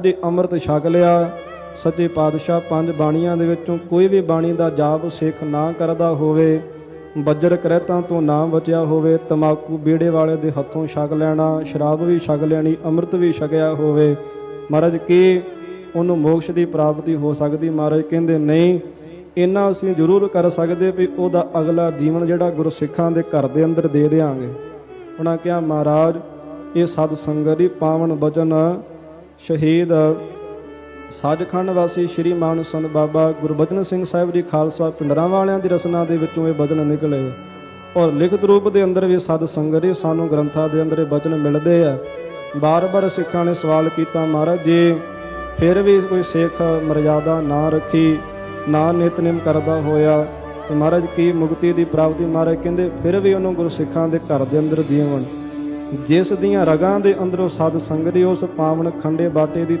ਦੇ ਅੰਮ੍ਰਿਤ ਛਕ ਲਿਆ। ਸੱਚੇ ਪਾਤਸ਼ਾਹ ਪੰਜ ਬਾਣੀਆਂ ਦੇ ਵਿੱਚੋਂ ਕੋਈ ਵੀ ਬਾਣੀ ਦਾ ਜਾਪ ਸਿੱਖ ਨਾ ਕਰਦਾ ਹੋਵੇ, ਬੱਜਰ ਕਰਹਿਤਾਂ ਤੋਂ ਨਾ ਬਚਿਆ ਹੋਵੇ, ਤਮਾਕੂ ਬੀੜੇ ਵਾਲੇ ਦੇ ਹੱਥੋਂ ਛਕ ਲੈਣਾ, ਸ਼ਰਾਬ ਵੀ ਛਕ ਲੈਣੀ, ਅੰਮ੍ਰਿਤ ਵੀ ਛਕਿਆ ਹੋਵੇ। ਮਹਾਰਾਜ, ਕੀ ਉਹਨੂੰ ਮੋਕਸ਼ ਦੀ ਪ੍ਰਾਪਤੀ ਹੋ ਸਕਦੀ? ਮਹਾਰਾਜ ਕਹਿੰਦੇ, ਨਹੀਂ। ਇੰਨਾ ਅਸੀਂ ਜ਼ਰੂਰ ਕਰ ਸਕਦੇ ਵੀ ਉਹਦਾ ਅਗਲਾ ਜੀਵਨ ਜਿਹੜਾ ਗੁਰਸਿੱਖਾਂ ਦੇ ਘਰ ਦੇ ਅੰਦਰ ਦੇ ਦੇਵਾਂਗੇ ਉਹਨਾਂ ਕਿਹਾ, ਮਹਾਰਾਜ, ਇਹ ਸਤ ਸੰਗਤ ਦੀ ਪਾਵਨ ਬਚਨ ਸ਼ਹੀਦ ਸੱਚਖੰਡ ਵਾਸੀ ਸ਼੍ਰੀ ਮਾਨ ਸੰਤ ਬਾਬਾ ਗੁਰਬਚਨ ਸਿੰਘ ਸਾਹਿਬ ਜੀ ਖਾਲਸਾ ਪਿੰਡਰਾਂ ਵਾਲਿਆਂ ਦੀ ਰਸਨਾ ਦੇ ਵਿੱਚੋਂ ਇਹ ਬਚਨ ਨਿਕਲੇ। ਔਰ ਲਿਖਤ ਰੂਪ ਦੇ ਅੰਦਰ ਵੀ ਸਤ ਸੰਗਤ ਦੇ ਸਾਨੂੰ ਗ੍ਰੰਥਾਂ ਦੇ ਅੰਦਰ ਇਹ ਬਚਨ ਮਿਲਦੇ ਆ। ਬਾਰ-ਬਾਰ ਸਿੱਖਾਂ ਨੇ ਸਵਾਲ ਕੀਤਾ, ਮਹਾਰਾਜ ਜੀ, ਫਿਰ ਵੀ ਕੋਈ ਸਿੱਖ ਮਰਜ਼ਾਦਾ ਨਾ ਰੱਖੀ, ਨਾ ਨਿਤਨੇਮ ਕਰਦਾ ਹੋਇਆ। ਤੇ ਮਹਾਰਾਜ, ਕੀ ਮੁਕਤੀ ਦੀ ਪ੍ਰਾਪਤੀ? ਮਹਾਰਾਜ ਕਹਿੰਦੇ, ਫਿਰ ਵੀ ਉਹਨੂੰ ਗੁਰੂ ਸਿੱਖਾਂ ਦੇ ਘਰ ਦੇ ਅੰਦਰ ਦੀਵਨ ਜਿਸ ਦੀਆਂ ਰਗਾਂ ਦੇ ਅੰਦਰੋਂ ਸਤ ਸੰਗਤ ਉਸ ਪਾਵਨ ਖੰਡੇ ਬਾਟੇ ਦੀ